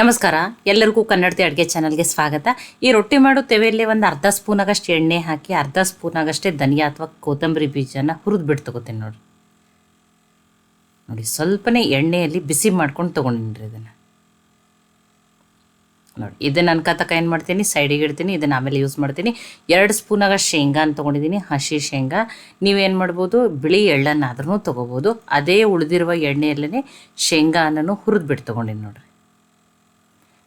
ನಮಸ್ಕಾರ. ಎಲ್ಲರಿಗೂ ಕನ್ನಡತಿ ಅಡುಗೆ ಚಾನಲ್ಗೆ ಸ್ವಾಗತ. ಈ ರೊಟ್ಟಿ ಮಾಡೋ ತೆವೆಯಲ್ಲಿ ಒಂದು ಅರ್ಧ ಸ್ಪೂನಾಗಷ್ಟು ಎಣ್ಣೆ ಹಾಕಿ, ಅರ್ಧ ಸ್ಪೂನಾಗಷ್ಟೇ ಧನಿಯಾ ಅಥವಾ ಕೊತ್ತಂಬರಿ ಬೀಜನ ಹುರಿದು ಬಿಟ್ಟು ತಗೋತೀನಿ ನೋಡಿ. ನೋಡಿ, ಸ್ವಲ್ಪನೇ ಎಣ್ಣೆಯಲ್ಲಿ ಬಿಸಿ ಮಾಡ್ಕೊಂಡು ತೊಗೊಂಡಿನ್ರಿ ಇದನ್ನು. ನೋಡಿ, ಇದನ್ನು ಅನ್ಕತಕ ಏನು ಮಾಡ್ತೀನಿ? ಸೈಡಿಗೆ ಇಡ್ತೀನಿ. ಇದನ್ನು ಆಮೇಲೆ ಯೂಸ್ ಮಾಡ್ತೀನಿ. ಎರಡು ಸ್ಪೂನಾಗ ಶೇಂಗಾನ ತೊಗೊಂಡಿದ್ದೀನಿ. ಹಸಿ ಶೇಂಗಾ. ನೀವೇನು ಮಾಡ್ಬೋದು? ಬಿಳಿ ಎಳ್ಳನ್ನಾದ್ರೂ ತೊಗೋಬೋದು. ಅದೇ ಉಳಿದಿರುವ ಎಣ್ಣೆಯಲ್ಲೇ ಶೇಂಗಾನೂ ಹುರಿದು ಬಿಟ್ಟು ತೊಗೊಂಡಿನಿ ನೋಡಿರಿ.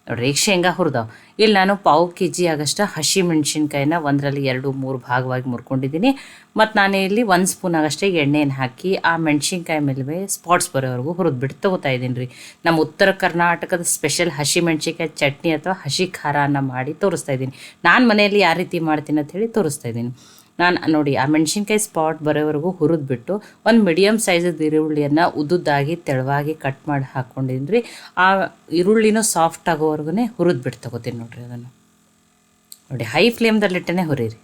ನೋಡ್ರಿ, ಈಗ ಶೇಂಗಾ ಹುರಿದಾವ್. ಇಲ್ಲಿ ನಾನು ಪಾವು ಕೆ ಜಿ ಆಗಷ್ಟು ಹಸಿ ಮೆಣಸಿನ್ಕಾಯಿನ ಒಂದರಲ್ಲಿ ಎರಡು, ಮೂರು ಭಾಗವಾಗಿ ಮುರ್ಕೊಂಡಿದ್ದೀನಿ. ಮತ್ತು ನಾನು ಇಲ್ಲಿ ಒಂದು ಸ್ಪೂನ್ ಆಗಷ್ಟೇ ಎಣ್ಣೆಯನ್ನು ಹಾಕಿ ಆ ಮೆಣಸಿನ್ಕಾಯಿ ಮೇಲೆ ಸ್ಪಾಟ್ಸ್ ಬರೋವರೆಗೂ ಹುರಿದ್ಬಿಟ್ಟು ತೊಗೋತಾ ಇದ್ದೀನಿ ರೀ. ನಮ್ಮ ಉತ್ತರ ಕರ್ನಾಟಕದ ಸ್ಪೆಷಲ್ ಹಸಿ ಮೆಣಸಿನ್ಕಾಯಿ ಚಟ್ನಿ ಅಥವಾ ಹಸಿ ಖಾರನ ಮಾಡಿ ತೋರಿಸ್ತಾ ಇದ್ದೀನಿ. ನಾನು ಮನೆಯಲ್ಲಿ ಯಾವ ರೀತಿ ಮಾಡ್ತೀನಿ ಅಂತ ಹೇಳಿ ತೋರಿಸ್ತಾ ಇದ್ದೀನಿ. ನಾನು ನೋಡಿ, ಆ ಮೆಣಸಿನ್ಕಾಯಿ ಸ್ಪಾಟ್ ಬರೋವರೆಗೂ ಹುರಿದ್ಬಿಟ್ಟು ಒಂದು ಮೀಡಿಯಮ್ ಸೈಜದ ಈರುಳ್ಳಿಯನ್ನು ಉದ್ದುದ್ದಾಗಿ ತೆಳುವಾಗಿ ಕಟ್ ಮಾಡಿ ಹಾಕ್ಕೊಂಡಿದ್ದೀನಿ ರೀ ಆ ಈರುಳ್ಳಿನೂ ಸಾಫ್ಟ್ ಆಗೋವರೆಗೂ ಹುರಿದ್ಬಿಟ್ಟು ತಗೋತೀನಿ ನೋಡಿರಿ ಅದನ್ನು. ನೋಡಿ ಹೈ ಫ್ಲೇಮ್ದಲ್ಲಿಟ್ಟೇ ಹುರಿರಿ.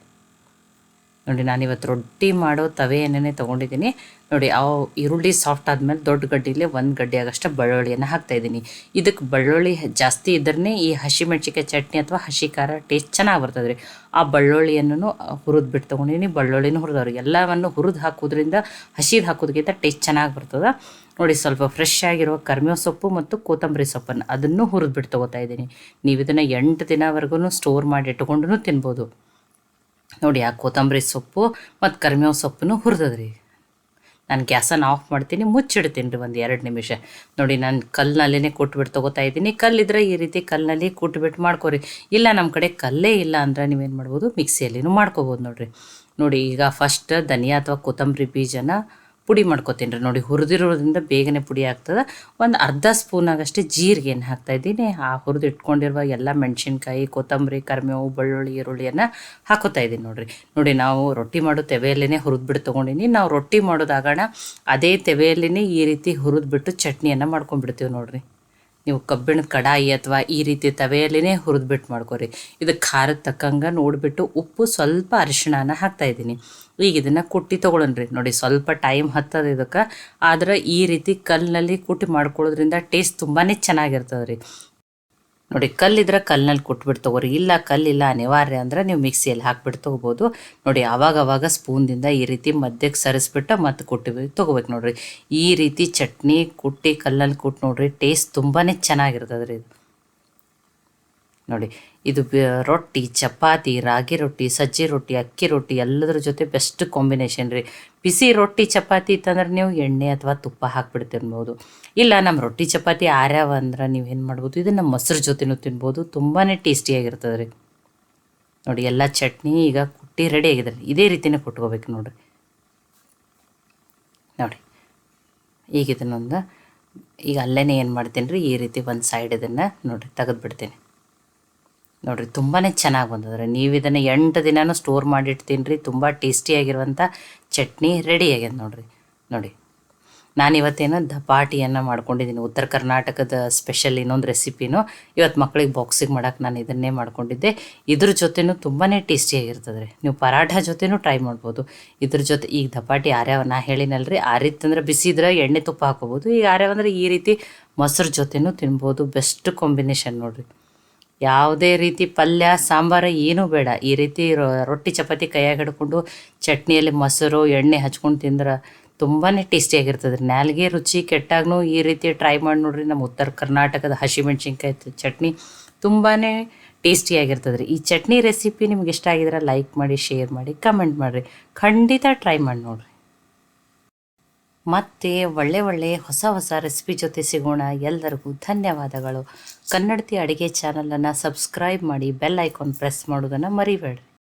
ನೋಡಿ ನಾನು ಇವತ್ತು ರೊಟ್ಟಿ ಮಾಡೋ ತವೆ ತಗೊಂಡಿದ್ದೀನಿ ತೊಗೊಂಡಿದ್ದೀನಿ. ನೋಡಿ, ಆ ಈರುಳ್ಳಿ ಸಾಫ್ಟ್ ಆದಮೇಲೆ ದೊಡ್ಡ ಗಡ್ಡಿಲಿ ಒಂದು ಗಡ್ಡೆ ಆಗಷ್ಟು ಬೆಳ್ಳುಳ್ಳಿಯನ್ನು ಹಾಕ್ತಾಯಿದ್ದೀನಿ ಇದಕ್ಕೆ ಬಳ್ಳುಳ್ಳಿ ಜಾಸ್ತಿ ಇದ್ರೇ ಈ ಹಸಿಮೆಣ್ಸಿಕಾಯಿ ಚಟ್ನಿ ಅಥವಾ ಹಸಿ ಖಾರ ಟೇಸ್ಟ್ ಚೆನ್ನಾಗಿ ಬರ್ತದೆ ರೀ ಆ ಬಳ್ಳುಳ್ಳಿಯನ್ನು ಹುರಿದು ಬಿಟ್ಟು ತೊಗೊಂಡಿದ್ದೀನಿ ಬಳ್ಳುಳ್ಳಿನೂ ಹುರಿದವ್ರು. ಎಲ್ಲವನ್ನು ಹುರಿದು ಹಾಕೋದ್ರಿಂದ ಹಸಿದು ಹಾಕೋದಕ್ಕಿಂತ ಟೇಸ್ಟ್ ಚೆನ್ನಾಗಿ ಬರ್ತದೆ. ನೋಡಿ, ಸ್ವಲ್ಪ ಫ್ರೆಶ್ ಆಗಿರೋ ಕರ್ಮೆ ಸೊಪ್ಪು ಮತ್ತು ಕೊತ್ತಂಬರಿ ಸೊಪ್ಪನ್ನು ಅದನ್ನು ಹುರಿದು ಬಿಟ್ಟು ತೊಗೋತಾ ಇದ್ದೀನಿ. ನೀವು ಇದನ್ನು ಎಂಟು ದಿನವರೆಗೂ ಸ್ಟೋರ್ ಮಾಡಿ ಇಟ್ಕೊಂಡು ತಿನ್ಬೋದು. ನೋಡಿ, ಆ ಕೊತ್ತಂಬರಿ ಸೊಪ್ಪು ಮತ್ತು ಕರ್ಮೇವ್ ಸೊಪ್ಪನ್ನು ಹುರಿದದ್ರಿ. ನಾನು ಗ್ಯಾಸನ್ನು ಆಫ್ ಮಾಡ್ತೀನಿ, ಮುಚ್ಚಿಡ್ತೀನಿ ರೀ ಒಂದು ಎರಡು ನಿಮಿಷ. ನೋಡಿ, ನಾನು ಕಲ್ಲಿನಲ್ಲೇ ಕೊಟ್ಬಿಟ್ಟು ತೊಗೋತಾ ಇದ್ದೀನಿ. ಕಲ್ಲಿದ್ರೆ ಈ ರೀತಿ ಕಲ್ಲಿನಲ್ಲಿ ಕುಟ್ಬಿಟ್ಟು ಮಾಡ್ಕೊರಿ. ಇಲ್ಲ ನಮ್ಮ ಕಡೆ ಕಲ್ಲೇ ಇಲ್ಲ ಅಂದ್ರೆ ನೀವೇನು ಮಾಡ್ಬೋದು, ಮಿಕ್ಸಿಯಲ್ಲಿನೂ ಮಾಡ್ಕೋಬೋದು ನೋಡಿರಿ. ನೋಡಿ, ಈಗ ಫಸ್ಟ್ ಧನಿಯಾ ಅಥವಾ ಕೊತ್ತಂಬರಿ ಬೀಜನ ಪುಡಿ ಮಾಡ್ಕೊತೀನಿ ರೀ. ನೋಡಿ, ಹುರಿದಿರೋದ್ರಿಂದ ಬೇಗನೆ ಪುಡಿ ಆಗ್ತದೆ. ಒಂದು ಅರ್ಧ ಸ್ಪೂನ್ ಆಗಷ್ಟೇ ಹಾಕ್ತಾ ಇದ್ದೀನಿ. ಆ ಹುರಿದು ಇಟ್ಕೊಂಡಿರುವ ಎಲ್ಲ ಮೆಣಸಿನ್ಕಾಯಿ, ಕೊತ್ತಂಬರಿ ಕರ್ಮೇವು ಬೆಳ್ಳುಳ್ಳಿ, ಈರುಳ್ಳಿಯನ್ನು ಹಾಕೋತಾ ಇದ್ದೀನಿ ನೋಡಿರಿ. ನೋಡಿ, ನಾವು ರೊಟ್ಟಿ ಮಾಡೋ ತೆವೆಯಲ್ಲೇ ಹುರಿದ್ಬಿಟ್ಟು ತೊಗೊಂಡಿನಿ. ನಾವು ರೊಟ್ಟಿ ಮಾಡೋದಾಗೋಣ, ಅದೇ ತೆವೆಯಲ್ಲೇ ಈ ರೀತಿ ಹುರಿದ್ಬಿಟ್ಟು ಚಟ್ನಿಯನ್ನು ಮಾಡ್ಕೊಂಡ್ಬಿಡ್ತೀವಿ ನೋಡಿರಿ. ನೀವು ಕಬ್ಬಿಣದ ಕಡಾಯಿ ಅಥವಾ ಈ ರೀತಿ ತವೆಯಲ್ಲೇ ಹುರಿದ್ಬಿಟ್ಟು ಮಾಡ್ಕೊರಿ ಇದು ಖಾರದ ತಕ್ಕಂಗೆ ನೋಡಿಬಿಟ್ಟು ಉಪ್ಪು ಸ್ವಲ್ಪ ಅರಿಶಿಣನ ಹಾಕ್ತಾಯಿದ್ದೀನಿ ಈಗ ಇದನ್ನು ಕುಟ್ಟಿ ತೊಗೊಳನ್ರಿ ನೋಡಿ ಸ್ವಲ್ಪ ಟೈಮ್ ಹತ್ತದ ಇದಕ್ಕೆ. ಆದ್ರೆ ಈ ರೀತಿ ಕಲ್ಲಿನಲ್ಲಿ ಕುಟ್ಟಿ ಮಾಡ್ಕೊಳ್ಳೋದ್ರಿಂದ ಟೇಸ್ಟ್ ತುಂಬಾ ಚೆನ್ನಾಗಿರ್ತದೆ ರೀ ನೋಡಿ, ಕಲ್ಲಿದ್ರೆ ಕಲ್ಲಿನಲ್ಲಿ ಕುಟ್ಬಿಟ್ಟು ತಗೋರಿ, ಇಲ್ಲ ಕಲ್ಲಿಲ್ಲ ಅನಿವಾರ್ಯ ಅಂದ್ರೆ ನೀವು ಮಿಕ್ಸಿಯಲ್ಲಿ ಹಾಕ್ಬಿಟ್ಟು ತೊಗೋಬೋದು. ನೋಡಿ ಆವಾಗ ಅವಾಗ ಸ್ಪೂನ್ದಿಂದ ಈ ರೀತಿ ಮಧ್ಯಕ್ಕೆ ಸರಿಸ್ಬಿಟ್ಟು ಮತ್ತೆ ಕುಟ್ಟಿ ತೊಗೋಬೇಕು ನೋಡಿರಿ. ಈ ರೀತಿ ಚಟ್ನಿ ಕುಟ್ಟಿ ಕಲ್ಲಲ್ಲಿ ಕುಟ್ಟು ನೋಡಿರಿ, ಟೇಸ್ಟ್ ತುಂಬಾ ಚೆನ್ನಾಗಿರ್ತದೆ ರೀ ಇದು. ನೋಡಿ ಇದು ರೊಟ್ಟಿ, ಚಪಾತಿ, ರಾಗಿ ರೊಟ್ಟಿ, ಸಜ್ಜಿ ರೊಟ್ಟಿ, ಅಕ್ಕಿ ರೊಟ್ಟಿ, ಎಲ್ಲದ್ರ ಜೊತೆ ಬೆಸ್ಟ್ ಕಾಂಬಿನೇಷನ್ ರೀ. ಬಿಸಿ ರೊಟ್ಟಿ, ಚಪಾತಿ ಇತ್ತಂದ್ರೆ ನೀವು ಎಣ್ಣೆ ಅಥವಾ ತುಪ್ಪ ಹಾಕ್ಬಿಡ್ತಿರ್ಬೋದು ಇಲ್ಲ ನಮ್ಮ ರೊಟ್ಟಿ, ಚಪಾತಿ ಆರ್ಯಾವ ಅಂದ್ರೆ ನೀವು ಏನು ಮಾಡ್ಬೋದು? ಇದನ್ನು ಮೊಸರು ಜೊತೆನೂ ತಿನ್ಬೋದು. ತುಂಬಾ ಟೇಸ್ಟಿಯಾಗಿರ್ತದೆ ರೀ. ನೋಡಿ, ಎಲ್ಲ ಚಟ್ನಿ ಈಗ ಕುಟ್ಟಿ ರೆಡಿ ಆಗಿದೆ ರೀ ಇದೇ ರೀತಿನೇ ಕುಟ್ಕೋಬೇಕು ನೋಡಿರಿ. ನೋಡಿ, ಈಗ ಇದನ್ನೊಂದು, ಈಗ ಅಲ್ಲೇ ಏನು ಮಾಡ್ತೀನಿ ರೀ ಈ ರೀತಿ ಒಂದು ಸೈಡ್ ಇದನ್ನು ನೋಡಿರಿ, ತೆಗೆದುಬಿಡ್ತೀನಿ. ನೋಡಿರಿ ತುಂಬಾ ಚೆನ್ನಾಗಿ ಬಂದದ್ರಿ. ನೀವು ಇದನ್ನು ಎಂಟು ದಿನಾನು ಸ್ಟೋರ್ ಮಾಡಿಡ್ತೀನಿ ರೀ ತುಂಬ ಟೇಸ್ಟಿಯಾಗಿರುವಂಥ ಚಟ್ನಿ ರೆಡಿ ಆಗ್ಯದ ನೋಡಿರಿ. ನೋಡಿ, ನಾನು ಇವತ್ತೇನು ದಪಾಟಿಯನ್ನು ಮಾಡ್ಕೊಂಡಿದ್ದೀನಿ. ಉತ್ತರ ಕರ್ನಾಟಕದ ಸ್ಪೆಷಲ್ ಇನ್ನೊಂದು ರೆಸಿಪಿನೂ ಇವತ್ತು ಮಕ್ಳಿಗೆ ಬಾಕ್ಸಿಗೆ ಮಾಡೋಕೆ ನಾನು ಇದನ್ನೇ ಮಾಡ್ಕೊಂಡಿದ್ದೆ. ಇದ್ರ ಜೊತೆನೂ ತುಂಬಾ ಟೇಸ್ಟಿಯಾಗಿರ್ತದೆ ರೀ ನೀವು ಪರಾಠ ಜೊತೆನೂ ಟ್ರೈ ಮಾಡ್ಬೋದು. ಇದ್ರ ಜೊತೆ, ಈಗ ದಪಾಟಿ ಆರ್ಯಾವ ನಾ ಹೇಳಿನಲ್ರಿ ಆರಿತ್ತಂದ್ರೆ ಬಿಸಿದ್ರೆ ಎಣ್ಣೆ ತುಪ್ಪ ಹಾಕೋಬೋದು. ಈಗ ಆರ್ಯಾವಂದ್ರೆ ಈ ರೀತಿ ಮೊಸರು ಜೊತೆನೂ ತಿನ್ಬೋದು. ಬೆಸ್ಟ್ ಕಾಂಬಿನೇಷನ್ ನೋಡಿರಿ. ಯಾವುದೇ ರೀತಿ ಪಲ್ಯ, ಸಾಂಬಾರು ಏನೂ ಬೇಡ. ಈ ರೀತಿ ರೊಟ್ಟಿ, ಚಪಾತಿ ಕೈಯಾಗ ಹಿಡ್ಕೊಂಡು ಚಟ್ನಿಯಲ್ಲಿ ಮೊಸರು, ಎಣ್ಣೆ ಹಚ್ಕೊಂಡು ತಿಂದ್ರೆ ತುಂಬಾ ಟೇಸ್ಟಿಯಾಗಿರ್ತದೆ ರೀ ನಾಲ್ಗೆ ರುಚಿ ಕೆಟ್ಟಾಗೂ ಈ ರೀತಿ ಟ್ರೈ ಮಾಡಿ ನೋಡ್ರಿ. ನಮ್ಮ ಉತ್ತರ ಕರ್ನಾಟಕದ ಹಸಿಮೆಣ್ಸಿನ್ಕಾಯಿ ಚಟ್ನಿ ತುಂಬಾ ಟೇಸ್ಟಿಯಾಗಿರ್ತದೆ ರೀ ಈ ಚಟ್ನಿ ರೆಸಿಪಿ ನಿಮ್ಗೆ ಇಷ್ಟ ಆಗಿದ್ರೆ ಲೈಕ್ ಮಾಡಿ, ಶೇರ್ ಮಾಡಿ, ಕಮೆಂಟ್ ಮಾಡಿರಿ. ಖಂಡಿತ ಟ್ರೈ ಮಾಡಿ ನೋಡಿರಿ. ಮತ್ತೆ ಒಳ್ಳೆ ಒಳ್ಳೆ ಹೊಸ ಹೊಸ ರೆಸಿಪಿ ಜೊತೆ ಸಿಗೋಣ. ಎಲ್ಲರಿಗೂ ಧನ್ಯವಾದಗಳು. ಕನ್ನಡತಿ ಅಡುಗೆ ಚಾನಲನ್ನು ಸಬ್ಸ್ಕ್ರೈಬ್ ಮಾಡಿ ಬೆಲ್ ಐಕಾನ್ ಪ್ರೆಸ್ ಮಾಡೋದನ್ನು ಮರಿಬೇಡ್ರಿ.